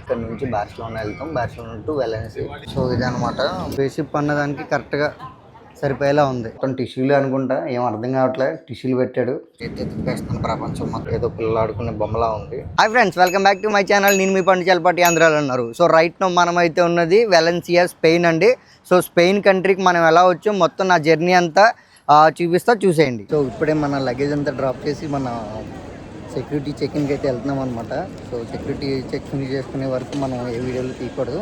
ఇక్కడ నుంచి బార్సిలోనా వెళ్తాం. Barcelona to Valencia. సో ఇదనమాట బేసిప్ అన్నదానికి కరెక్ట్గా సరిపోయేలా ఉంది. మొత్తం టిష్యూలు అనుకుంటా ఏం అర్థం కావట్లేదు టిష్యూలు పెట్టాడు. అయితే ప్రపంచం మొత్తం. ఏదో పిల్లలు ఆడుకునే బొమ్మలా ఉంది. Hi friends welcome back to my channel. నేను మీ పండు చలపాటి ఆంధ్రాలో ఉన్నారు. సో రైట్ నో మనం అయితే ఉన్నది వెలెన్సియా స్పెయిన్ అండి. సో స్పెయిన్ కంట్రీకి మనం ఎలా వచ్చాం మొత్తం నా జర్నీ అంతా చూపిస్తా చూసేయండి. సో ఇప్పుడే మన లగేజ్ అంతా డ్రాప్ చేసి మన సెక్యూరిటీ చెకింగ్కి అయితే వెళ్తున్నాం అనమాట సో సెక్యూరిటీ చెక్ చేసుకునే వరకు మనం ఏ వీడియోలు తీయకూడదు.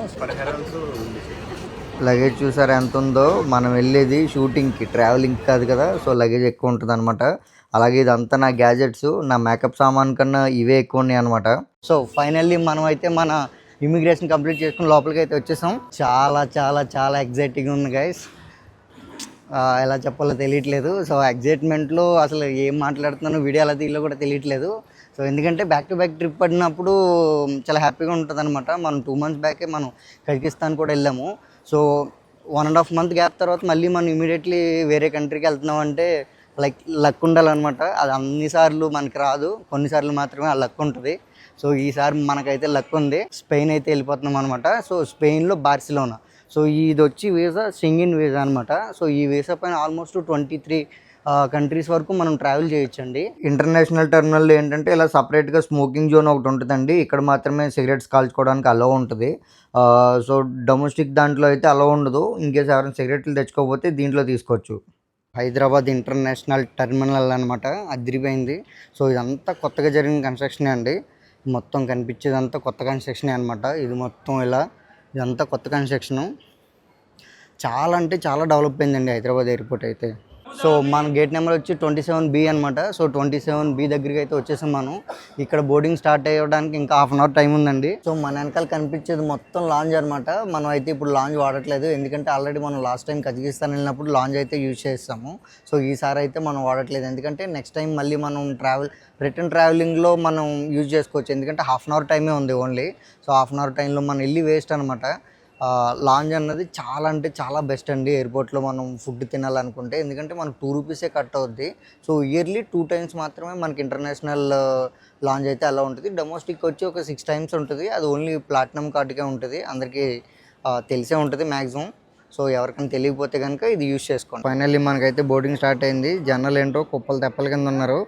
లగేజ్ చూసారు ఎంత ఉందో? మనం వెళ్ళేది షూటింగ్కి ట్రావెలింగ్ కాదు కదా? సో లగేజ్ ఎక్కువ ఉంటుంది అనమాట అలాగే ఇదంతా నా గ్యాజెట్స్ నా మేకప్ సామాన్ కన్నా ఇవే ఎక్కువ ఉన్నాయి అనమాట సో ఫైనల్లీ మనం అయితే మన ఇమిగ్రేషన్ కంప్లీట్ చేసుకుని లోపలికి అయితే వచ్చేసాం. చాలా చాలా చాలా ఎగ్జైటింగ్ ఉంది గైస్. ఎలా చెప్పాలో తెలియట్లేదు. సో ఎగ్జైట్మెంట్లో అసలు ఏం మాట్లాడుతున్నానో వీడియో అలా తీయాలో కూడా తెలియట్లేదు. సో ఎందుకంటే బ్యాక్ టు బ్యాక్ ట్రిప్ పడినప్పుడు చాలా హ్యాపీగా ఉంటుంది అనమాట మనం టూ మంత్స్ బ్యాకే మనం కజకిస్తాన్ కూడా వెళ్ళాము. So one and half month gap తర్వాత మళ్ళీ మనం ఇమీడియట్లీ వేరే కంట్రీకి వెళ్తున్నాం అంటే లైక్ లక్ ఉండాలన్నమాట. అది అన్నిసార్లు మనకి రాదు. కొన్నిసార్లు మాత్రమే ఆ లక్ ఉంటుంది. సో ఈసారి మనకైతే లక్ ఉంది. స్పెయిన్ అయితే వెళ్ళిపోతున్నాం అనమాట సో స్పెయిన్లో బార్సిలోనా. సో ఇది వచ్చి వీసా సింగిన్ వీసా అనమాట సో ఈ వీసా పైన ఆల్మోస్ట్ ట్వంటీ త్రీ కంట్రీస్ వరకు మనం ట్రావెల్ చేయొచ్చండి. ఇంటర్నేషనల్ టెర్మినల్ ఏంటంటే ఇలా సపరేట్గా స్మోకింగ్ జోన్ ఒకటి ఉంటుందండి. ఇక్కడ మాత్రమే సిగరెట్స్ కాల్చుకోవడానికి అలో ఉంటుంది. సో డొమెస్టిక్ దాంట్లో అయితే అలో ఉండదు. ఇంకేస్ ఎవరైనా సిగరెట్లు తెచ్చుకోకపోతే దీంట్లో తీసుకోవచ్చు. హైదరాబాద్ ఇంటర్నేషనల్ టెర్మినల్ అనమాట అదిరిపోయింది. సో ఇదంతా కొత్తగా జరిగిన కన్స్ట్రక్షనే అండి. మొత్తం కనిపించేదంతా కొత్త కన్స్ట్రక్షనే అనమాట ఇది మొత్తం ఇలా ఇదంతా కొత్త కన్స్ట్రక్షను. చాలా అంటే చాలా డెవలప్ అయిందండి హైదరాబాద్ ఎయిర్పోర్ట్ అయితే. సో మన గేట్ నెంబర్ వచ్చి ట్వంటీ సెవెన్ బి అనమాట సో ట్వంటీ సెవెన్ బి దగ్గరికి అయితే వచ్చేసాం మనం. ఇక్కడ బోర్డింగ్ స్టార్ట్ అయ్యడానికి ఇంకా హాఫ్ అన్ అవర్ టైం ఉందండి. సో మన వెనకాల కనిపించేది మొత్తం లాంజ్ అనమాట మనం అయితే ఇప్పుడు లాంజ్ వాడట్లేదు. ఎందుకంటే ఆల్రెడీ మనం లాస్ట్ టైం కజకిస్తాన్ వెళ్ళినప్పుడు లాంజ్ అయితే యూజ్ చేస్తాము సో ఈసారి అయితే మనం వాడట్లేదు. ఎందుకంటే నెక్స్ట్ టైం మళ్ళీ మనం ట్రావెల్ రిటర్న్ ట్రావెలింగ్లో మనం యూజ్ చేసుకోవచ్చు. ఎందుకంటే హాఫ్ అన్ అవర్ టైమే ఉంది only so half an hour టైంలో మనం వెళ్ళి వేస్ట్ అనమాట లాంజ్ అన్నది చాలా అంటే చాలా బెస్ట్ అండి. ఎయిర్పోర్ట్లో మనం ఫుడ్ తినాలనుకుంటే. ఎందుకంటే మనకు టూ రూపీసే కట్ అవుద్ది. సో ఇయర్లీ టూ టైమ్స్ మాత్రమే మనకి ఇంటర్నేషనల్ లాంజ్ అయితే అలా ఉంటుంది. డొమెస్టిక్ వచ్చి ఒక సిక్స్ టైమ్స్ ఉంటుంది. అది ఓన్లీ ప్లాటినం కార్డుకే ఉంటుంది. అందరికీ తెలిసే ఉంటుంది మ్యాక్సిమం సో ఎవరికైనా తెలియకపోతే కనుక ఇది యూజ్ చేసుకోండి. ఫైనల్లీ మనకైతే బోర్డింగ్ స్టార్ట్ అయింది. జనాలు ఏంటో కుప్పలు తెప్పల కింద ఉన్నారు.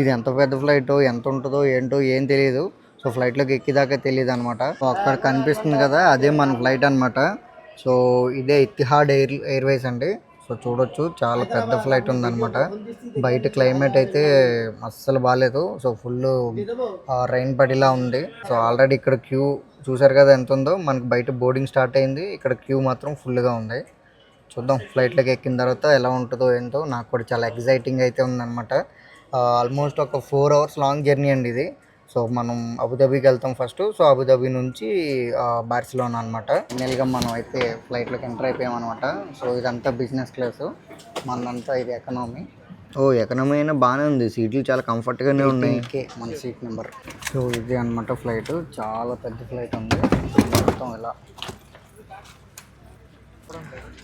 ఇది ఎంత పెద్ద ఫ్లైట్ ఎంత ఉంటుందో ఏంటో ఏం తెలియదు సో ఫ్లైట్లోకి ఎక్కిదాకా తెలియదు అనమాట అక్కడ కనిపిస్తుంది కదా అదే మన ఫ్లైట్ అనమాట సో ఇదే ఇతిహాడ్ ఎయిర్ ఎయిర్వేస్ అండి. సో చూడొచ్చు చాలా పెద్ద ఫ్లైట్ ఉందన్నమాట. బయట క్లైమేట్ అయితే అస్సలు బాగాలేదు సో ఫుల్ రైన్ పడిలా ఉంది. సో ఆల్రెడీ ఇక్కడ క్యూ చూసారు కదా ఎంత ఉందో? మనకి బయట బోర్డింగ్ స్టార్ట్ అయింది. ఇక్కడ క్యూ మాత్రం ఫుల్గా ఉంది. చూద్దాం ఫ్లైట్లోకి ఎక్కిన తర్వాత ఎలా ఉంటుందో ఏంటో. నాకు కూడా చాలా ఎగ్జైటింగ్ అయితే ఉందన్నమాట. ఆల్మోస్ట్ ఒక ఫోర్ అవర్స్ లాంగ్ జర్నీ అండి ఇది. సో మనం అబుదాబీకి వెళ్తాం ఫస్ట్ సో అబుదాబీ నుంచి బార్సిలోనా అనమాట ఫైనల్గా మనం అయితే ఫ్లైట్లోకి ఎంటర్ అయిపోయాం అనమాట సో ఇదంతా బిజినెస్ క్లాస్ మనంతా ఇది ఎకనామీ ఓ ఎకనామీ అయినా బాగానే ఉంది. సీట్లు చాలా కంఫర్ట్గానే ఉన్నాయి. మన సీట్ నెంబర్ సో ఇది అనమాట ఫ్లైట్ చాలా పెద్ద ఫ్లైట్ ఉంది. మొత్తం ఇలా.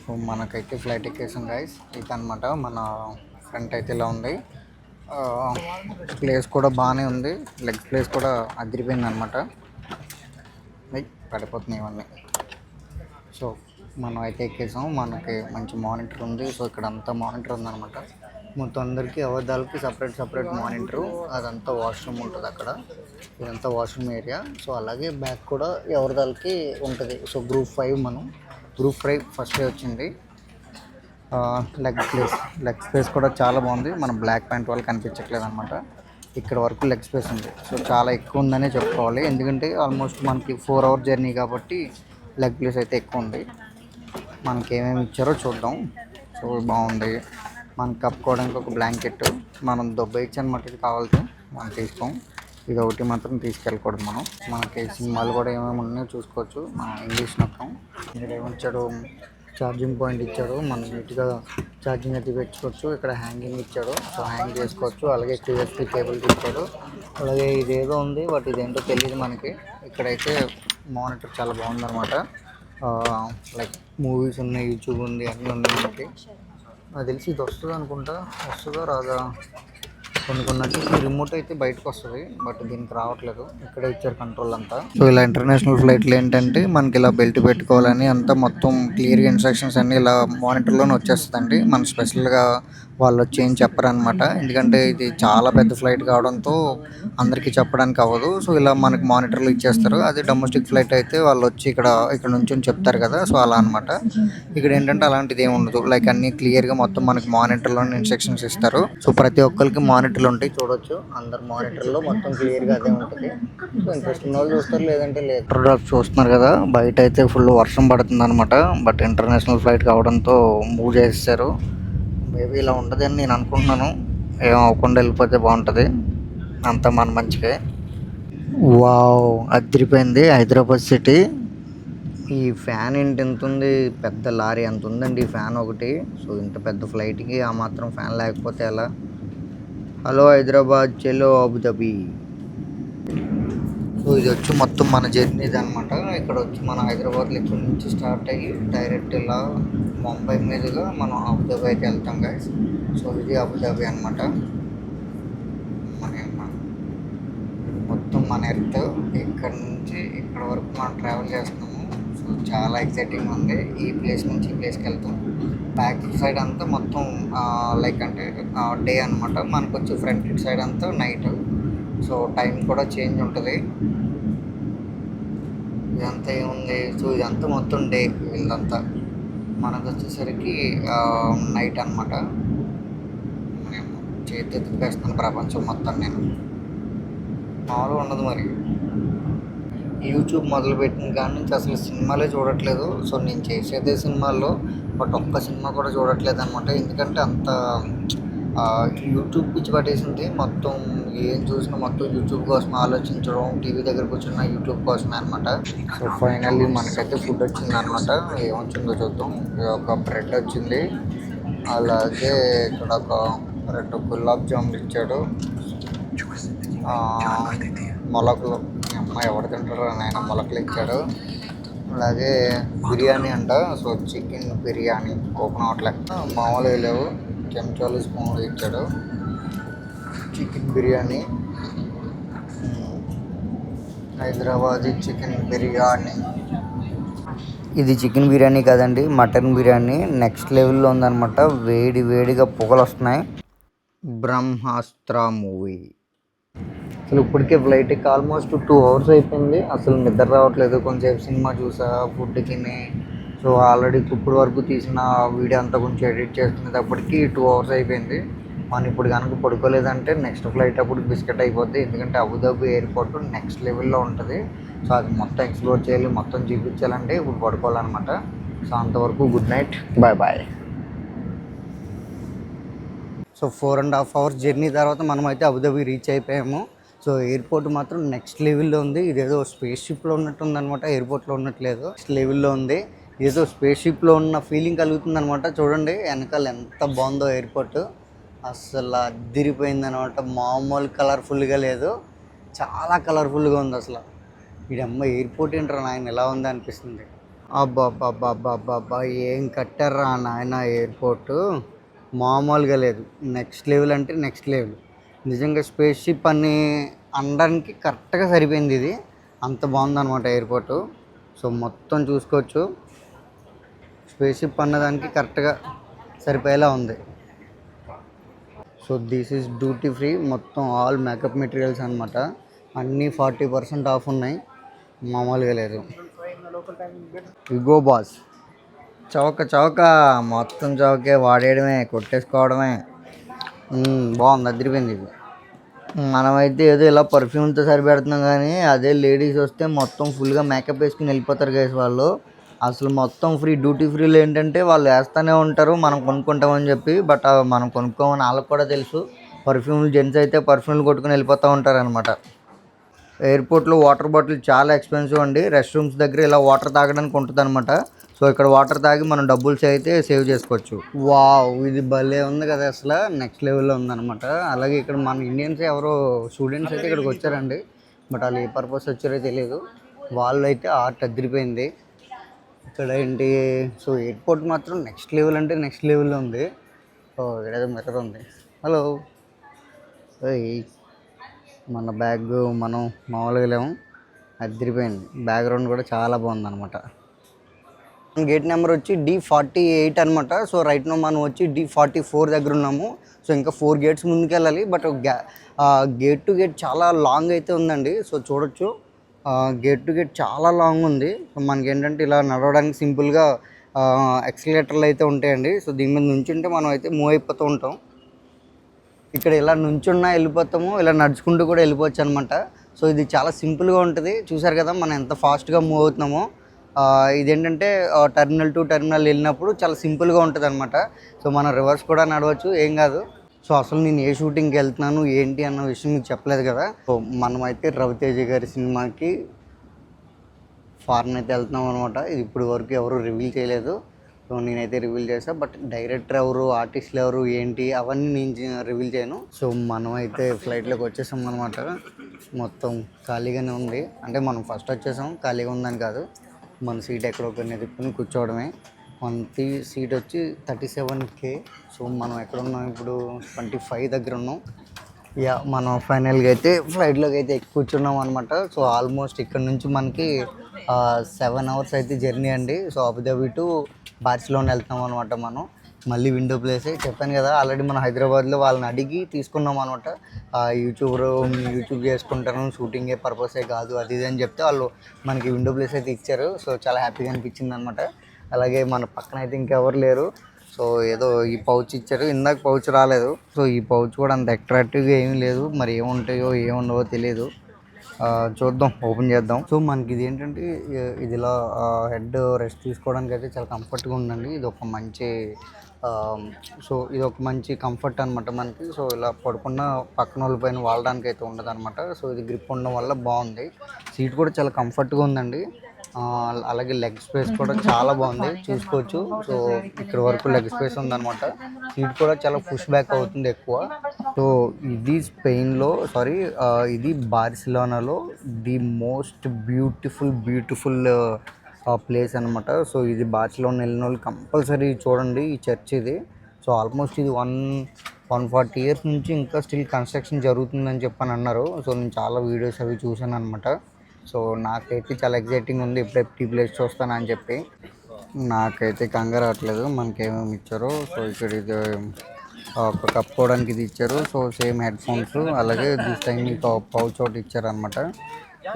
సో మనకైతే ఫ్లైట్ ఎక్కేసాం గైస్ ఇది అనమాట మన ఫ్రంట్ అయితే ఇలా ఉంది. ప్లేస్ కూడా బాగానే ఉంది. లెగ్ ప్లేస్ కూడా అదిరిపోయింది అనమాట పడిపోతున్నాయి ఇవన్నీ. సో మనం అయితే ఎక్కేసాం. మనకి మంచి మానిటర్ ఉంది. సో ఇక్కడ అంతా మానిటర్ ఉందన్నమాట. మొత్తం అందరికీ అవధాలకి సపరేట్ సపరేట్ మానిటరు అదంతా వాష్రూమ్ ఉంటుంది అక్కడ. ఇదంతా వాష్రూమ్ ఏరియా సో అలాగే బ్యాక్ కూడా ఎవరిదాలకి ఉంటుంది. సో గ్రూప్ ఫైవ్ మనం. గ్రూప్ ఫైవ్ ఫస్ట్ వచ్చింది. లెగ్ ప్లేస్ లెగ్ స్పేస్ కూడా చాలా బాగుంది. మన బ్లాక్ ప్యాంట్ వాళ్ళు కనిపించట్లేదు అనమాట ఇక్కడ వరకు లెగ్ స్పేస్ ఉంది. సో చాలా ఎక్కువ ఉందనే చెప్పుకోవాలి. ఎందుకంటే ఆల్మోస్ట్ మనకి ఫోర్ అవర్ జర్నీ కాబట్టి లెగ్ ప్లేస్ అయితే ఎక్కువ ఉంది. మనకి ఏమేమి ఇచ్చారో చూద్దాం. సో బాగుంది. మనకి కప్పుకోవడానికి ఒక బ్లాంకెట్ మనం దొబ్బ ఇచ్చానమాట ఇది కావాల్సి మనం తీసుకోం. ఇది ఒకటి మాత్రం తీసుకెళ్ళకూడదు మనం. మనకి సినిమాలు కూడా ఏమేమి ఉన్నాయో చూసుకోవచ్చు. మనం ఇంగ్లీష్ నొక్కాం ఇక్కడ ఏమిచ్చాడు ఛార్జింగ్ పాయింట్ ఇచ్చాడు. మనం నీట్గా ఛార్జింగ్ అయితే పెట్టుకోవచ్చు. ఇక్కడ హ్యాంగింగ్ ఇచ్చాడు. సో హ్యాంగ్ చేసుకోవచ్చు. అలాగే క్యూఎస్పి కేబుల్ ఇచ్చాడు. అలాగే ఇదేదో ఉంది బట్ ఇదేంటో తెలియదు మనకి. ఇక్కడైతే మానిటర్ చాలా బాగుందన్నమాట. లైక్ మూవీస్ ఉన్నాయి యూట్యూబ్ ఉంది అన్నీ ఉన్నాయి మనకి. నాకు తెలిసి ఇది వస్తుంది అనుకుంటా వస్తుందా రాదా? కొన్ని కొన్ని వచ్చేసి రిమోట్ అయితే బయటకు వస్తుంది బట్ దీనికి రావట్లేదు. ఇక్కడే ఇచ్చారు కంట్రోల్ అంతా. సో ఇలా ఇంటర్నేషనల్ ఫ్లైట్లు ఏంటంటే మనకి ఇలా బెల్ట్ పెట్టుకోవాలని అంతా మొత్తం క్లియర్గా ఇన్స్ట్రక్షన్స్ అన్ని ఇలా మానిటర్లోనే వచ్చేస్తుందండి. మన స్పెషల్గా వాళ్ళు వచ్చి ఏం చెప్పరనమాట ఎందుకంటే ఇది చాలా పెద్ద ఫ్లైట్ కావడంతో అందరికీ చెప్పడానికి అవ్వదు. సో ఇలా మనకి మానిటర్లు ఇచ్చేస్తారు. అదే డొమెస్టిక్ ఫ్లైట్ అయితే వాళ్ళు వచ్చి ఇక్కడ ఇక్కడ నుంచి చెప్తారు కదా. సో అలా అనమాట ఇక్కడ ఏంటంటే అలాంటిది ఏమి ఉండదు. లైక్ అన్ని క్లియర్గా మొత్తం మనకి మానిటర్లో ఇన్స్ట్రక్షన్స్ ఇస్తారు. సో ప్రతి ఒక్కరికి మానిటర్లు ఉంటాయి చూడొచ్చు. అందరు మానిటర్లో మొత్తం క్లియర్గా అదే ఉంటుంది. సో ఇంట్రెస్ట్ ఉన్న వాళ్ళు చూస్తారు లేదంటే లేదు. డ్రాప్స్ చూస్తున్నారు కదా. బయట అయితే ఫుల్ వర్షం పడుతుంది అనమాట బట్ ఇంటర్నేషనల్ ఫ్లైట్ కావడంతో మూవ్ చేసేసారు. మేబీ ఇలా ఉండదని నేను అనుకుంటున్నాను. ఏం అవ్వకుండా వెళ్ళిపోతే బాగుంటుంది. అంతా మన మంచిగా వావ్ అదిరిపోయింది హైదరాబాద్ సిటీ. ఈ ఫ్యాన్ ఏంటి ఎంత ఉంది? పెద్ద లారీ ఎంత ఉందండి? ఈ ఫ్యాన్ ఒకటి. సో ఇంత పెద్ద ఫ్లైట్కి ఆ మాత్రం ఫ్యాన్ లేకపోతే ఎలా? హలో హైదరాబాద్ చెలో అబుదాబీ. సో ఇది వచ్చి మొత్తం మన జర్నీది అనమాట ఇక్కడ వచ్చి మన హైదరాబాద్లో ఇక్కడ నుంచి స్టార్ట్ అయ్యి డైరెక్ట్ ఇలా ముంబై మీదుగా మనం అబుదాబి వెళ్తాం గైస్ సో ఇది అబుదాబి అనమాట మన- మొత్తం మన ఎర్త్ ఇక్కడ నుంచి ఇక్కడ వరకు మనం ట్రావెల్ చేస్తున్నాము. సో చాలా ఎక్సైటింగ్ ఉంది. ఈ ప్లేస్ నుంచి ఈ ప్లేస్కి వెళ్తాం. బ్యాక్ సైడ్ అంతా మొత్తం లైక్ అంటే డే అనమాట మనకు వచ్చి ఫ్రంట్ సైడ్ అంతా నైట్ సో టైం కూడా చేంజ్ ఉంటుంది. ఇదంతా ఏముంది? సో ఇదంతా మొత్తం డే వీళ్ళంతా మనకు వచ్చేసరికి నైట్ అనమాట నేను చేతి తిప్పేస్తాను ప్రపంచం మొత్తం నేను. మామూలుగా ఉండదు మరి. యూట్యూబ్ మొదలుపెట్టిన కాడి నుంచి అసలు సినిమాలే చూడట్లేదు. సో నేను చేసేదే సినిమాల్లో బట్ ఒక్క సినిమా కూడా చూడట్లేదు అనమాట ఎందుకంటే అంత యూట్యూబ్ పిచ్చి పట్టేసింది. మొత్తం ఏం చూసినా మొత్తం యూట్యూబ్ కోసం ఆలోచించడం టీవీ దగ్గర కూర్చున్న యూట్యూబ్ కోసమే అనమాట సో ఫైనల్లీ మనకైతే ఫుడ్ వచ్చింది అనమాట ఏమొచ్చిందో చూద్దాం. ఇది ఒక బ్రెడ్ వచ్చింది. అలాగే ఇక్కడ ఒక రెండు గులాబ్ జాములు ఇచ్చాడు. మొలకలు. అమ్మ ఎవరు తింటారో నాయన మొలకలు ఇచ్చాడు. అలాగే బిర్యానీ అంట. సో చికెన్ బిర్యానీ ఓపెన్ అవట్లే మామూలుగా లేవు. చెంచాలు స్పూన్లు ఇచ్చాడు. Chicken biryani Hyderabadi chicken biryani. ఇది చికెన్ బిర్యానీ కాదండి మటన్ బిర్యానీ. నెక్స్ట్ లెవెల్లో ఉందన్నమాట వేడి వేడిగా పొగలు వస్తున్నాయి. బ్రహ్మాస్త్ర మూవీ. అసలు ఇప్పటికే ఫ్లైట్కి ఆల్మోస్ట్ టూ అవర్స్ అయిపోయింది. అసలు నిద్ర రావట్లేదు. కొంచెంసేపు సినిమా చూసా ఫుడ్ తిని. సో ఆల్రెడీ ఇప్పుడు వరకు తీసిన వీడియో అంతా కొంచెం ఎడిట్ చేసుకునేటప్పటికి టూ అవర్స్ అయిపోయింది. మనం ఇప్పుడు కనుక పడుకోలేదంటే నెక్స్ట్ ఫ్లైట్ అప్పుడు బిస్కెట్ అయిపోద్ది. ఎందుకంటే అబుదాబి ఎయిర్పోర్ట్ నెక్స్ట్ లెవెల్లో ఉంటుంది. సో అది మొత్తం ఎక్స్ప్లోర్ చేయాలి మొత్తం చూపించాలంటే ఇప్పుడు పడుకోవాలన్నమాట. సో అంతవరకు good night bye bye so four and half hours journey తర్వాత మనం అయితే అబుదాబి రీచ్ అయిపోయాము. సో ఎయిర్పోర్ట్ మాత్రం నెక్స్ట్ లెవెల్లో ఉంది. ఇదేదో స్పేస్ షిప్లో ఉన్నట్టు ఉందనమాట ఎయిర్పోర్ట్లో ఉన్నట్లేదు. నెక్స్ట్ లెవెల్లో ఉంది. ఏదో స్పేస్ షిప్లో ఉన్న ఫీలింగ్ కలుగుతుంది అనమాట చూడండి వెనకాల ఎంత బాగుందో ఎయిర్పోర్ట్ అసలు అద్దిరిపోయింది అనమాట మామూలు కలర్ఫుల్గా లేదు. చాలా కలర్ఫుల్గా ఉంది అసలు. వీడమ్మ ఎయిర్పోర్ట్ ఏంట్రా నాయన? ఎలా ఉంది అనిపిస్తుంది. అబ్బాబ్బాబ్బాబ్బాబ్బా ఏం కట్టారా నాయన ఎయిర్పోర్టు మామూలుగా లేదు. నెక్స్ట్ లెవెల్ అంటే నెక్స్ట్ లెవెల్ నిజంగా స్పేస్ షిప్ అని అనడానికి కరెక్ట్గా సరిపోయింది ఇది. అంత బాగుందన్నమాట ఎయిర్పోర్టు సో మొత్తం చూసుకోవచ్చు. స్పేస్ షిప్ అన్నదానికి కరెక్ట్గా సరిపోయేలా ఉంది. So this is duty free. మొత్తం ఆల్ మేకప్ మెటీరియల్స్ అనమాట అన్నీ ఫార్టీ పర్సెంట్ ఆఫ్ ఉన్నాయి. మామూలుగా లేదు. ఇగో బాస్. చౌక చౌక. మొత్తం చౌకే వాడేయడమే కొట్టేసుకోవడమే. బాగుంది. అదిరిపోయింది ఇది. మనమైతే ఏదో ఇలా పర్ఫ్యూమ్తో సరిపెడుతున్నాం కానీ అదే లేడీస్ వస్తే మొత్తం ఫుల్గా మేకప్ వేసుకుని వెళ్ళిపోతారు గైస్ వాళ్ళు. అసలు మొత్తం ఫ్రీ డ్యూటీ ఫ్రీలో ఏంటంటే వాళ్ళు వేస్తూనే ఉంటారు మనం కొనుక్కుంటామని చెప్పి బట్ మనం కొనుక్కోమని వాళ్ళకి కూడా తెలుసు. పర్ఫ్యూమ్లు జెంట్స్ అయితే పర్ఫ్యూమ్లు కొట్టుకుని వెళ్ళిపోతూ ఉంటారు అనమాట ఎయిర్పోర్ట్లో వాటర్ బాటిల్ చాలా ఎక్స్పెన్సివ్ అండి. రెస్ట్ రూమ్స్ దగ్గర ఇలా వాటర్ తాగడానికి ఉంటుంది అనమాట సో ఇక్కడ వాటర్ తాగి మనం డబ్బులు అయితే సేవ్ చేసుకోవచ్చు. వావ్ ఇది భలే ఉంది కదా అసలు. నెక్స్ట్ లెవెల్లో ఉందన్నమాట. అలాగే ఇక్కడ మన ఇండియన్స్ ఎవరో స్టూడెంట్స్ అయితే ఇక్కడికి వచ్చారండి. బట్ వాళ్ళు ఏ పర్పస్ వచ్చారో తెలియదు. వాళ్ళు అయితే ఆర్ట్ అదిరిపోయింది. ఇక్కడ ఏంటి? సో ఎయిర్పోర్ట్ మాత్రం నెక్స్ట్ లెవెల్ అంటే నెక్స్ట్ లెవెల్లో ఉంది. ఓ ఇక్కడ మిర్రర్ ఉంది. హలో. మన బ్యాగ్ మనం మామూలుగా లేము. అదిరిపోయింది బ్యాక్గ్రౌండ్ కూడా చాలా బాగుందన్నమాట. గేట్ నెంబర్ వచ్చి డి ఫార్టీ ఎయిట్ అనమాట సో రైట్ నో మనం వచ్చి డి ఫార్టీ ఫోర్ దగ్గర ఉన్నాము. సో ఇంకా ఫోర్ గేట్స్ ముందుకు వెళ్ళాలి బట్ గేట్ టు గేట్ చాలా లాంగ్ అయితే ఉందండి. సో చూడొచ్చు. గేట్ టు గేట్ చాలా లాంగ్ ఉంది. సో మనకి ఏంటంటే ఇలా నడవడానికి సింపుల్గా ఎక్సలేటర్లు అయితే ఉంటాయండి. సో దీని మీద నుంచుంటే మనం అయితే మూవ్ అయిపోతూ ఉంటాం. ఇక్కడ ఇలా నుంచున్నా వెళ్ళిపోతాము ఇలా నడుచుకుంటూ కూడా వెళ్ళిపోవచ్చు అనమాట సో ఇది చాలా సింపుల్గా ఉంటుంది. చూసారు కదా మనం ఎంత ఫాస్ట్గా మూవ్ అవుతున్నామో. ఇదేంటంటే టెర్మినల్ టు టెర్మినల్ వెళ్ళినప్పుడు చాలా సింపుల్గా ఉంటుంది అనమాట సో మనం రివర్స్ కూడా నడవచ్చు ఏం కాదు. సో అసలు నేను ఏ షూటింగ్కి వెళ్తున్నాను ఏంటి అన్న విషయం మీకు చెప్పలేదు కదా. సో మనమైతే రవితేజ గారి సినిమాకి ఫారెన్ అయితే వెళ్తున్నాం అనమాట ఇది ఇప్పుడు వరకు ఎవరు రివీల్ చేయలేదు. సో నేనైతే రివీల్ చేసా బట్ డైరెక్టర్ ఎవరు ఆర్టిస్టులు ఎవరు ఏంటి అవన్నీ నేను రివీల్ చేయను. సో మనం అయితే ఫ్లైట్లోకి వచ్చేసాం అనమాట మొత్తం ఖాళీగానే ఉంది. అంటే మనం ఫస్ట్ వచ్చేసాం ఖాళీగా ఉందని కాదు. మన సీట్ ఎక్కడో కొన్ని తిప్పుకొని కూర్చోవడమే. మన సీట్ వచ్చి థర్టీ సెవెన్ కే. సో మనం ఎక్కడ ఉన్నాం ఇప్పుడు ట్వంటీ ఫైవ్ దగ్గర ఉన్నాం యా మనం ఫైనల్గా అయితే ఫ్లైట్లోకి అయితే ఎక్కి కూర్చున్నాం అనమాట సో ఆల్మోస్ట్ ఇక్కడ నుంచి మనకి సెవెన్ అవర్స్ అయితే జర్నీ అండి. So Abu Dhabi to Barcelona వెళ్తాం అనమాట మనం. మళ్ళీ విండో ప్లేసే. చెప్పాను కదా ఆల్రెడీ మనం హైదరాబాద్లో వాళ్ళని అడిగి తీసుకున్నాం అనమాట యూట్యూబర్ యూట్యూబ్ చేసుకుంటాను షూటింగే పర్పసే కాదు అది ఇది అని చెప్తే వాళ్ళు మనకి విండో ప్లేస్ అయితే ఇచ్చారు. సో చాలా హ్యాపీగా అనిపించింది అనమాట అలాగే మన పక్కన అయితే ఇంకెవరు లేరు. సో ఏదో ఈ పౌచ్ ఇచ్చారు. ఇందాక పౌచ్ రాలేదు. సో ఈ పౌచ్ కూడా అంత అట్రాక్టివ్గా ఏమీ లేదు. మరి ఏముంటాయో ఏముండవో తెలియదు చూద్దాం. ఓపెన్ చేద్దాం. సో మనకి ఇది ఏంటంటే ఇది ఇలా హెడ్ రెస్ట్ తీసుకోవడానికి అయితే చాలా కంఫర్ట్గా ఉందండి. ఇది ఒక మంచి సో ఇది ఒక మంచి కంఫర్ట్ అనమాట మనకి. సో ఇలా పడుకున్న పక్కన వాళ్ళ పైన వాడడానికి అయితే ఉండదు అనమాట సో ఇది గ్రిప్ ఉండడం వల్ల బాగుంది. సీట్ కూడా చాలా కంఫర్ట్గా ఉందండి. అలాగే లెగ్ స్పేస్ కూడా చాలా బాగుంది. చూసుకోవచ్చు. సో ఇక్కడ వరకు లెగ్ స్పేస్ ఉందన్నమాట. సీట్ కూడా చాలా పుష్ బ్యాక్ అవుతుంది ఎక్కువ. సో ఇది స్పెయిన్లో సారీ ఇది బార్సిలోనాలో the most beautiful beautiful place అనమాట సో ఇది బార్సిలోనా వెళ్ళిన వాళ్ళు కంపల్సరీ చూడండి ఈ చర్చ్ ఇది. సో ఆల్మోస్ట్ ఇది వన్ వన్ ఫార్టీ ఇయర్స్ నుంచి ఇంకా స్టిల్ కన్స్ట్రక్షన్ జరుగుతుందని చెప్పని అన్నారు. సో నేను చాలా వీడియోస్ అవి చూశాను అనమాట సో నాకైతే చాలా ఎగ్జైటింగ్ ఉంది. ఇప్పుడు టీ ప్లేస్ చూస్తానని చెప్పి. నాకైతే కంగారు రావట్లేదు మనకేమేమి ఇచ్చారో సో ఇక్కడ ఇది ఒక కప్పుకోవడానికి ఇది ఇచ్చారు. సో సేమ్ హెడ్ ఫోన్స్ అలాగే దిస్ టైం మీకు పౌచ్ ఒకటి ఇచ్చారనమాట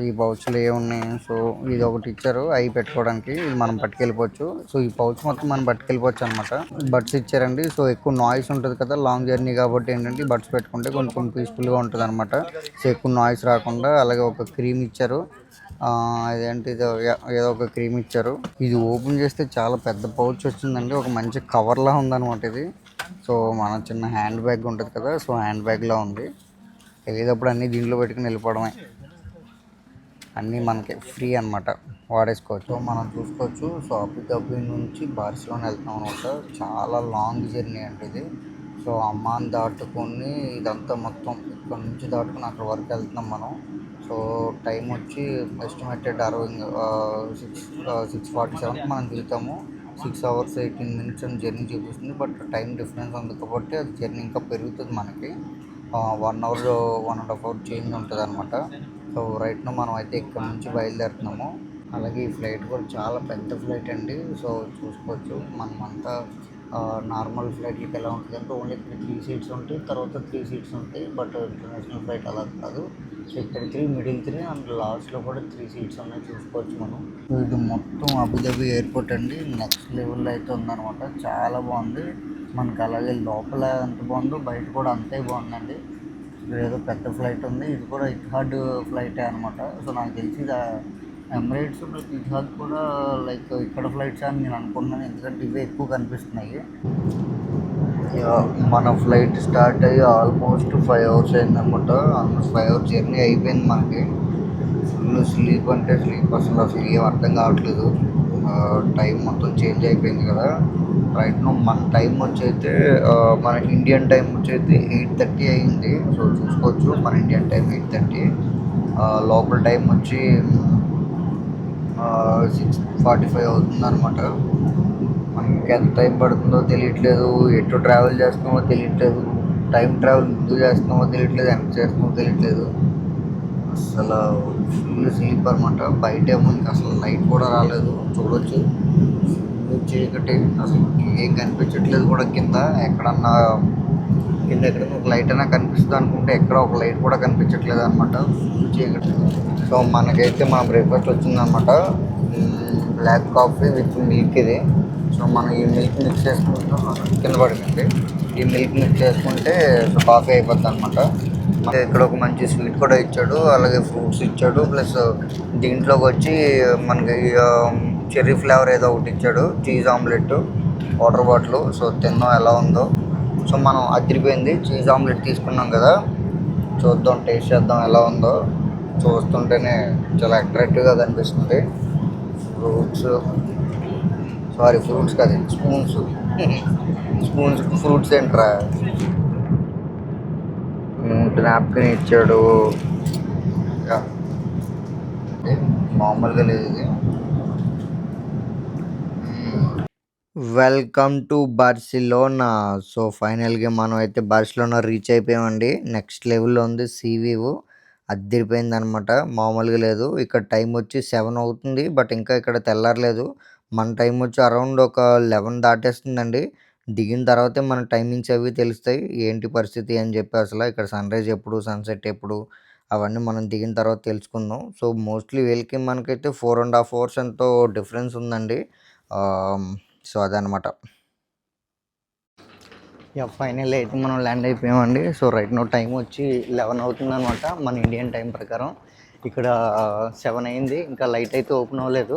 ఈ పౌచ్లు ఏమున్నాయి సో ఇది ఒకటి ఇచ్చారు అవి పెట్టుకోవడానికి. ఇది మనం పట్టుకెళ్ళిపోవచ్చు. సో ఈ పౌచ్ మొత్తం మనం పట్టుకెళ్ళిపోవచ్చు అనమాట బడ్స్ ఇచ్చారండి. సో ఎక్కువ నాయిస్ ఉంటుంది కదా లాంగ్ జర్నీ కాబట్టి ఏంటంటే బడ్స్ పెట్టుకుంటే కొంచెం పీస్ఫుల్గా ఉంటుంది అనమాట సో ఎక్కువ నాయిస్ రాకుండా అలాగే ఒక క్రీమ్ ఇచ్చారు. ఇదేంటి ఇది ఏదో ఒక క్రీమ్ ఇచ్చారు. ఇది ఓపెన్ చేస్తే చాలా పెద్ద పౌచ్ వచ్చిందండి. ఒక మంచి కవర్లా ఉందన్నమాట ఇది. సో మన చిన్న హ్యాండ్ బ్యాగ్ ఉంటుంది కదా సో హ్యాండ్ బ్యాగ్లా ఉంది. వెళ్ళేటప్పుడు అన్నీ దీంట్లో పెట్టుకుని వెళ్ళిపోవడమే. అన్నీ మనకి ఫ్రీ అన్నమాట. వాడేసుకోవచ్చు. సో మనం చూసుకోవచ్చు. సో అబుదాబి నుంచి బార్సిలోనా వెళ్తాం అనమాట చాలా లాంగ్ జర్నీ అంటే ఇది. సో అమ్మాని దాటుకొని ఇదంతా మొత్తం ఇక్కడ నుంచి దాటుకొని అక్కడ వరకు వెళ్తున్నాం మనం. సో టైం వచ్చి ఎస్టిమేటెడ్ అరవై సిక్స్ సిక్స్ ఫార్టీ సెవెన్కి మనం దిగుతాము. సిక్స్ అవర్స్ ఎయిటీన్ మినిట్స్ అని జర్నీ చూపిస్తుంది. బట్ టైం డిఫరెన్స్ ఉంది కాబట్టి అది జర్నీ ఇంకా పెరుగుతుంది మనకి. One hour one and half hour change ఉంటుంది అనమాట సో రైట్ను మనం అయితే ఇక్కడ నుంచి బయలుదేరుతున్నాము. అలాగే ఈ ఫ్లైట్ కూడా చాలా పెద్ద ఫ్లైట్ అండి. సో చూసుకోవచ్చు. మనమంతా నార్మల్ ఫ్లైట్లకి ఎలా ఉంటుంది అంటే ఓన్లీ ఇక్కడ త్రీ సీట్స్ ఉంటాయి. తర్వాత త్రీ సీట్స్ ఉంటాయి. బట్ ఇంటర్నేషనల్ ఫ్లైట్ అలా కాదు. సో ఇక్కడ త్రీ మిడిల్ త్రీ అండ్ లాస్ట్లో కూడా త్రీ సీట్స్ ఉన్నాయి చూసుకోవచ్చు మనం. ఇది మొత్తం అబుదాబి ఎయిర్పోర్ట్ అండి. నెక్స్ట్ లెవెల్లో అయితే ఉందన్నమాట. చాలా బాగుంది. మనకి అలాగే లోపల ఎంత బాగుందో బయట కూడా అంతే బాగుందండి. ఏదో పెద్ద ఫ్లైట్ ఉంది. ఇది కూడా ఇథాడ్ ఫ్లైటే అనమాట సో నాకు తెలిసి ఇది ఎమిరేట్స్ ప్లస్ ఇథాడ్ కూడా లైక్ ఇక్కడ ఫ్లైట్స్ అని నేను అనుకుంటున్నాను. ఎందుకంటే ఇవే ఎక్కువ కనిపిస్తున్నాయి. మన ఫ్లైట్ స్టార్ట్ అయ్యి ఆల్మోస్ట్ ఫైవ్ అవర్స్ అయిందనమాట ఆల్మోస్ట్ ఫైవ్ అవర్స్ జర్నీ అయిపోయింది మనకి. ఫుల్ స్లీప్ అంటే స్లీప్ అసలు అసలు ఏం అర్థం కావట్లేదు. టైం మొత్తం చేంజ్ అయిపోయింది కదా. రైట్ నో మన టైం వచ్చి అయితే మన ఇండియన్ టైం వచ్చి అయితే ఎయిట్ థర్టీ అయింది. సో చూసుకోవచ్చు మన ఇండియన్ టైం ఎయిట్ థర్టీ లోపల టైం వచ్చి సిక్స్ ఫార్టీ ఫైవ్ అవుతుంది అనమాట ఎంత టైం పడుతుందో తెలియట్లేదు. ఎటు ట్రావెల్ చేస్తున్నామో తెలియట్లేదు. టైం ట్రావెల్ ముందు చేస్తున్నామో తెలియట్లేదు. ఎంత చేస్తున్నామో తెలియట్లేదు. అసలు ఫుల్ స్లీప్ అనమాట బయట ఏమో ఇంకా అసలు లైట్ కూడా రాలేదు. చూడొచ్చు. చీకటి. అసలు ఏం కనిపించట్లేదు కూడా కింద. ఎక్కడన్నా కింద ఎక్కడ ఒక లైట్ అయినా కనిపిస్తుంది అనుకుంటే ఎక్కడ ఒక లైట్ కూడా కనిపించట్లేదు అనమాట ఫుల్ చీకటి. సో మనకైతే మా బ్రేక్ఫాస్ట్ వచ్చిందనమాట బ్లాక్ కాఫీ విత్ మిల్క్ ఇది. సో మనం ఈ మిల్క్ మిక్స్ చేసుకుంటాం కింద పడుతుంది ఈ మిల్క్ మిక్స్ చేసుకుంటే కాఫీ అయిపోద్ది అనమాట ఇక్కడ ఒక మంచి స్వీట్ కూడా ఇచ్చాడు అలాగే ఫ్రూట్స్ ఇచ్చాడు ప్లస్ దీంట్లోకి వచ్చి మనకి చెర్రీ ఫ్లేవర్ ఏదో ఒకటి ఇచ్చాడు cheese omelette water bottle so తిన్నాం ఎలా ఉందో. సో మనం అదిరిపోయింది చీజ్ ఆమ్లెట్ తీసుకున్నాం కదా. చూద్దాం టేస్ట్ చేద్దాం ఎలా ఉందో. చూస్తుంటేనే చాలా అట్రాక్టివ్గా కనిపిస్తుంది. ఫ్రూట్స్ సారీ ఫ్రూట్స్ కాదు స్పూన్స్. స్పూన్స్ ఫ్రూట్స్ ఏంట్రా? నాప్కిన్ ఇచ్చాడు. మామూలుగా లేదు ఇది. Welcome to Barcelona. సో ఫైనల్గా మనం అయితే బార్సిలోనా రీచ్ అయిపోయామండి. నెక్స్ట్ లెవెల్లో ఉంది సీవీవ్. అద్దరిపోయింది అనమాట మామూలుగా లేదు. ఇక్కడ టైం వచ్చి సెవెన్ అవుతుంది. బట్ ఇంకా ఇక్కడ తెల్లారలేదు. మన టైం వచ్చి అరౌండ్ ఒక లెవెన్ దాటేస్తుందండి. దిగిన తర్వాతే మన టైమింగ్స్ అవి తెలుస్తాయి. ఏంటి పరిస్థితి అని చెప్పి అసలు ఇక్కడ సన్ రైజ్ ఎప్పుడు సన్సెట్ ఎప్పుడు అవన్నీ మనం దిగిన తర్వాత తెలుసుకుందాం. సో మోస్ట్లీ వీళ్ళకి మనకైతే ఫోర్ అండ్ హాఫ్ అవర్స్ ఎంతో డిఫరెన్స్ ఉందండి. సో అదనమాట యా ఫైనల్ అయితే మనం ల్యాండ్ అయిపోయామండి. సో రైట్ నో టైం వచ్చి లెవెన్ అవుతుంది అనమాట మన ఇండియన్ టైం ప్రకారం. ఇక్కడ సెవెన్ అయింది. ఇంకా లైట్ అయితే ఓపెన్ అవ్వలేదు.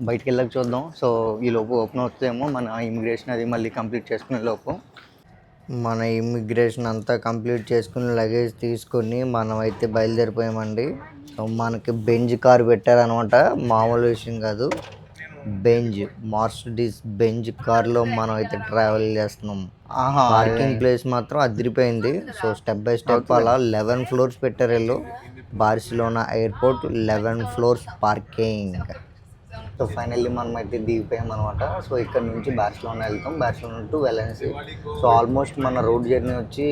బయటికి వెళ్ళక చూద్దాం. సో ఈ లోపు ఓపెన్ అవుతుందేమో మన ఇమిగ్రేషన్ అది మళ్ళీ కంప్లీట్ చేసుకునే లోపు. మన ఇమిగ్రేషన్ అంతా కంప్లీట్ చేసుకుని లగేజ్ తీసుకొని మనం అయితే బయలుదేరిపోయామండి. సో మనకి బెంజ్ కార్ పెట్టారనమాట. మామూలు విషయం కాదు. బెంజ్ మార్సిడీస్ బెంజ్ కార్లో మనం అయితే ట్రావెల్ చేస్తున్నాం పార్కింగ్ ప్లేస్ మాత్రం అదిరిపోయింది. సో స్టెప్ బై స్టెప్ అలా లెవెన్ ఫ్లోర్స్ పెట్టారు వీళ్ళు. Barcelona airport eleven floors parking so finally మనం అయితే దిగిపోయాం అనమాట సో ఇక్కడ నుంచి బార్సిలోనా వెళ్తాం. Barcelona to Valencia. So almost మన రోడ్ జర్నీ వచ్చి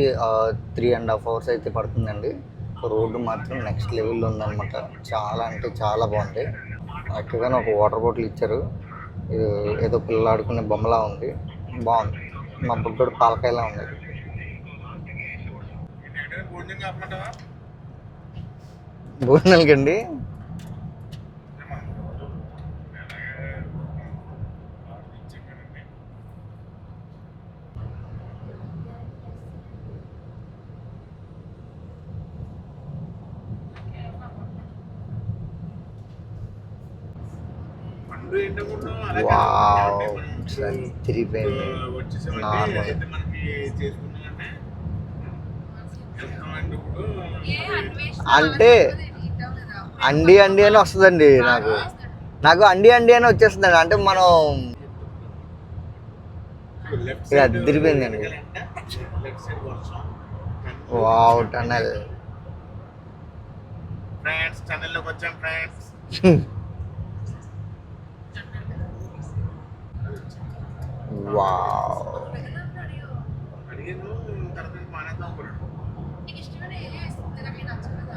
త్రీ అండ్ హాఫ్ అవర్స్ అయితే పడుతుందండి. సో రోడ్డు మాత్రం నెక్స్ట్ లెవెల్లో ఉందన్నమాట చాలా అంటే చాలా బాగుంది. యాక్చువల్గా ఒక వాటర్ బాటిల్ ఇచ్చారు. ఇది ఏదో పిల్లలు ఆడుకునే బొమ్మలా ఉంది. బాగుంది. మా బుడ్డోడు పాలకాయలా ఉంది. భోజనాలకండి పండు ఏంటనుకుంటున్నాం? అలా కాదు. వావ్ అంటే మనం తిరిగిపోయింది అంటే అండి అండి అని వస్తుందండి నాకు. నాకు అండి అండి అని వచ్చేస్తుందండి. అంటే మనం ఇది వర్షం వావ్ టనల్ ఫ్రెండ్స్ ఛానల్లోకి వచ్చాం ఫ్రెండ్స్. వావ్.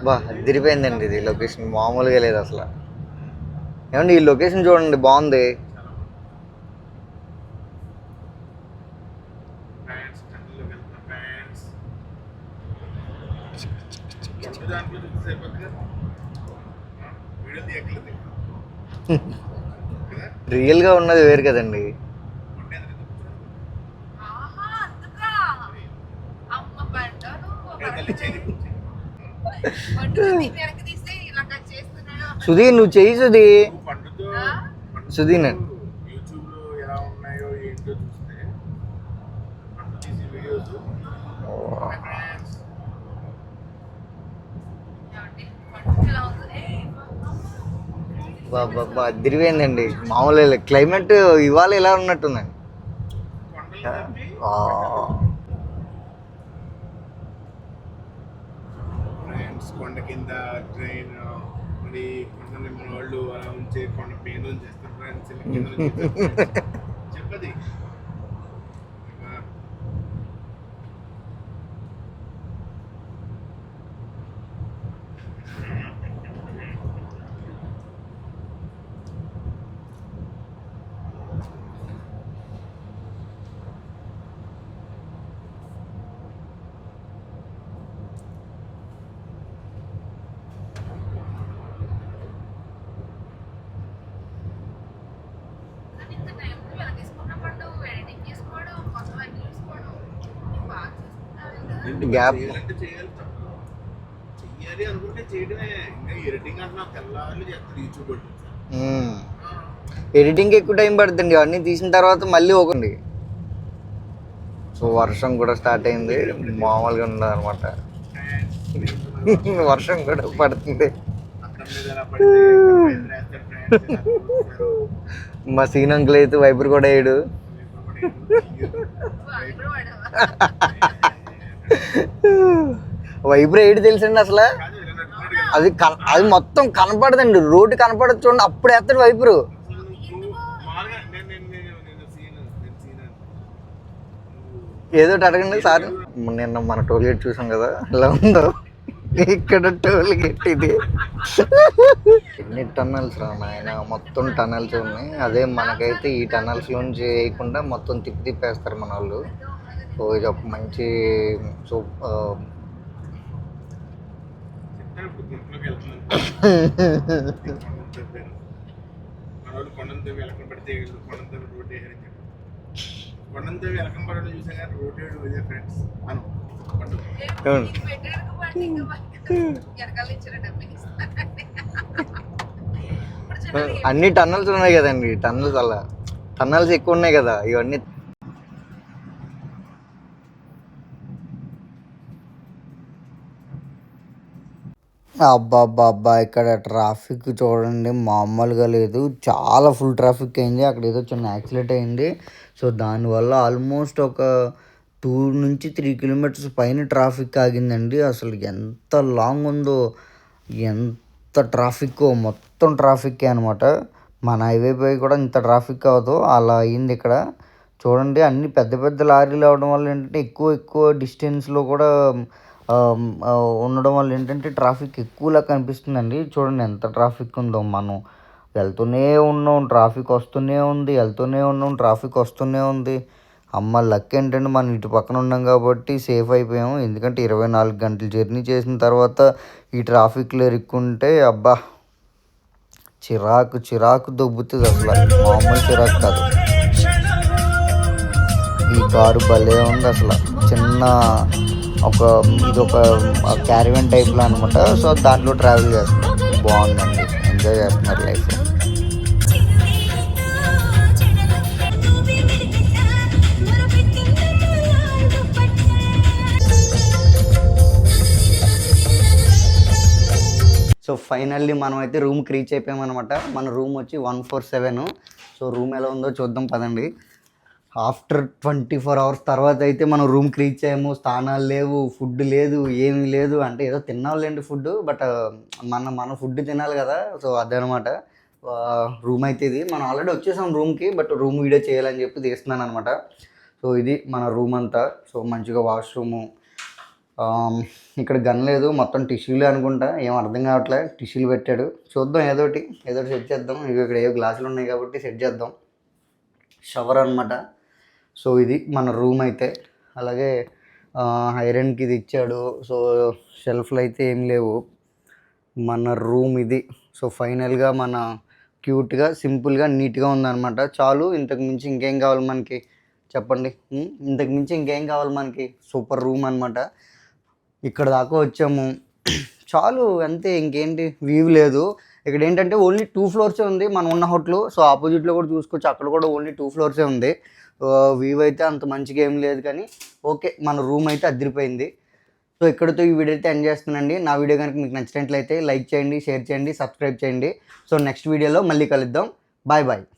బా అదిరిపోయిందండి ఇది లొకేషన్. మామూలుగా లేదు అసలు. ఏమండి ఈ లొకేషన్ చూడండి బాగుంది. రియల్గా ఉన్నది వేరు కదండి పండు ఎంత తల్లి చేయి సుధీ నువ్వు చెయ్యి సుధీ పండుతో సుధీన్ యూట్యూబ్లో ఎలా ఉన్నాయో సుధీర్ నువ్వు చెయ్యి సుధీర్. సుధీర్ బాబా అదిరిపోయిందండి. మామూలు క్లైమేట్ ఇవాళ ఇలా ఉన్నట్టుందండి కొండలు తప్పి ఆ, ఫ్రెండ్స్ కొండ కింద ట్రైన్ మరి కొండని మన వాళ్ళు అలా ఉంచే కొండ పైన ఉంచేస్తారు ఫ్రెండ్స్ కింద చెప్పది గ్యాప్ చేయాలి అనుకుంటే చేయడమే. ఎడిటింగ్ అంటున్నా తెల్లారులు చేస్తారు యూట్యూబ్ వాళ్ళు. ఎడిటింగ్ ఎక్కువ టైం పడుతుంది. అన్నీ తీసిన తర్వాత మళ్ళీ ఒకటి సో వర్షం కూడా స్టార్ట్ అయింది. మామూలుగా ఉండదు అనమాట వర్షం కూడా పడుతుంది. మా సీన్ అంకుల్ అయితే వైపర్ కూడా వేయడు. వైబ్రో ఏడు తెలుసండి అసలు. అది కన- అది మొత్తం కనపడదండి. రోడ్డు కనపడదు చూడండి. అప్పుడు వేస్తాడు వైపురు ఏదో అడగండి సార్. నిన్న మన టోల్గేట్ చూసాం కదా. ఎలా ఉందో. ఇక్కడ టోల్గేట్ ఇది. ఎన్ని టన్నల్స్ రా మొత్తం టన్నల్స్ ఉన్నాయి. అదే మనకైతే ఈ టన్నల్స్ లోంచి వేయకుండా మొత్తం తిప్పి తిప్పేస్తారు మన వాళ్ళు. సో ఇది ఒక మంచి సో. అన్ని టన్నల్స్ ఉన్నాయి కదండి టన్నల్స్ అలా. టన్నల్స్ ఎక్కువ ఉన్నాయి కదా ఇవన్నీ అబ్బా అబ్బా అబ్బా ఇక్కడ ట్రాఫిక్ చూడండి మామూలుగా లేదు. చాలా ఫుల్ ట్రాఫిక్ అయింది. అక్కడ ఏదో చిన్న యాక్సిడెంట్ అయింది. సో దానివల్ల ఆల్మోస్ట్ ఒక టూ నుంచి త్రీ కిలోమీటర్స్ పైన ట్రాఫిక్ ఆగిందండి. అసలు ఎంత లాంగ్ ఉందో ఎంత ట్రాఫిక్ మొత్తం ట్రాఫిక్ అనమాట మన హైవే పై కూడా ఇంత ట్రాఫిక్ అవ్వదు అలా అయింది ఇక్కడ. చూడండి అన్ని పెద్ద పెద్ద లారీలు అవడం వల్ల ఏంటంటే ఎక్కువ ఎక్కువ డిస్టెన్స్లో కూడా ఉండడం వల్ల ఏంటంటే ట్రాఫిక్ ఎక్కువలా కనిపిస్తుందండి. చూడండి ఎంత ట్రాఫిక్ ఉందో మనం. వెళ్తూనే ఉన్నాం ట్రాఫిక్ వస్తూనే ఉంది వెళ్తూనే ఉన్నాం ట్రాఫిక్ వస్తూనే ఉంది. అమ్మ లక్ ఏంటంటే మనం ఇటు పక్కన ఉన్నాం కాబట్టి సేఫ్ అయిపోయాము. ఎందుకంటే ఇరవై నాలుగు గంటలు జర్నీ చేసిన తర్వాత ఈ ట్రాఫిక్లో ఇరుక్కుంటే అబ్బా చిరాకు చిరాకు దొబ్బుతుంది అసలు. మామూలు చిరాకు కాదు. ఈ కారు భలే ఉంది అసలు. చిన్న ఒక ఇది ఒక క్యారివన్ టైప్లో అనమాట. సో దాంట్లో ట్రావెల్ చేస్తున్నాం. బాగుందండి. ఎంజాయ్ చేస్తున్నారు లైఫ్ సో ఫైనల్లీ మనం అయితే రూమ్కి రీచ్ అయిపోయామన్నమాట మన రూమ్ వచ్చి one four seven so room ఎలా ఉందో చూద్దాం పదండి. ఆఫ్టర్ ట్వంటీ ఫోర్ అవర్స్ తర్వాత అయితే మనం రూమ్కి రీచ్ అయ్యాము స్థానాలు లేవు ఫుడ్ లేదు ఏమీ లేదు అంటే ఏదో తిన్నాంలేండి ఫుడ్ బట్ మన మన ఫుడ్ తినాలి కదా సో అదనమాట. రూమ్ అయితే ఇది. మనం ఆల్రెడీ వచ్చేసాం రూమ్కి బట్ రూమ్ వీడియో చేయాలని చెప్పి తీస్తున్నాను అనమాట సో ఇది మన రూమ్ అంతా. సో మంచిగా వాష్రూము. ఇక్కడ గన్ లేదు మొత్తం టిష్యూలే అనుకుంటా ఏం అర్థం కావట్లే. టిష్యూలు పెట్టాడు. చూద్దాం ఏదోటి ఏదోటి సెట్ చేద్దాం. ఇవి ఇక్కడ ఏవో గ్లాసులు ఉన్నాయి కాబట్టి సెట్ చేద్దాం. షవర్ అనమాట సో ఇది మన రూమ్ అయితే. అలాగే ఐరన్కి ఇది ఇచ్చాడు. సో షెల్ఫ్లు అయితే ఏం లేవు. మన రూమ్ ఇది. సో ఫైనల్గా మన క్యూట్గా సింపుల్గా నీట్గా ఉందన్నమాట. చాలు ఇంతకు మించి ఇంకేం కావాలి మనకి? చెప్పండి. ఇంతకు మించి ఇంకేం కావాలి మనకి? సూపర్ రూమ్ అనమాట ఇక్కడ దాకా వచ్చాము. చాలు అంతే. ఇంకేంటి? వ్యూ లేదు. ఇక్కడ ఏంటంటే ఓన్లీ టూ ఫ్లోర్సే ఉంది. మనం ఉన్న హోటల్. సో ఆపోజిట్లో కూడా చూసుకోవచ్చు. అక్కడ కూడా ఓన్లీ టూ ఫ్లోర్సే ఉంది. వ్యూ అయితే అంత మంచిగా ఏం లేదు కానీ ఓకే మన రూమ్ అయితే అదిరిపోయింది. సో ఇక్కడతో ఈ వీడియో అయితే ఎండ్ చేస్తున్నానండి. నా వీడియో కనుక మీకు నచ్చినట్లయితే లైక్ చేయండి షేర్ చేయండి సబ్స్క్రైబ్ చేయండి. సో నెక్స్ట్ వీడియోలో మళ్ళీ కలుద్దాం. Bye bye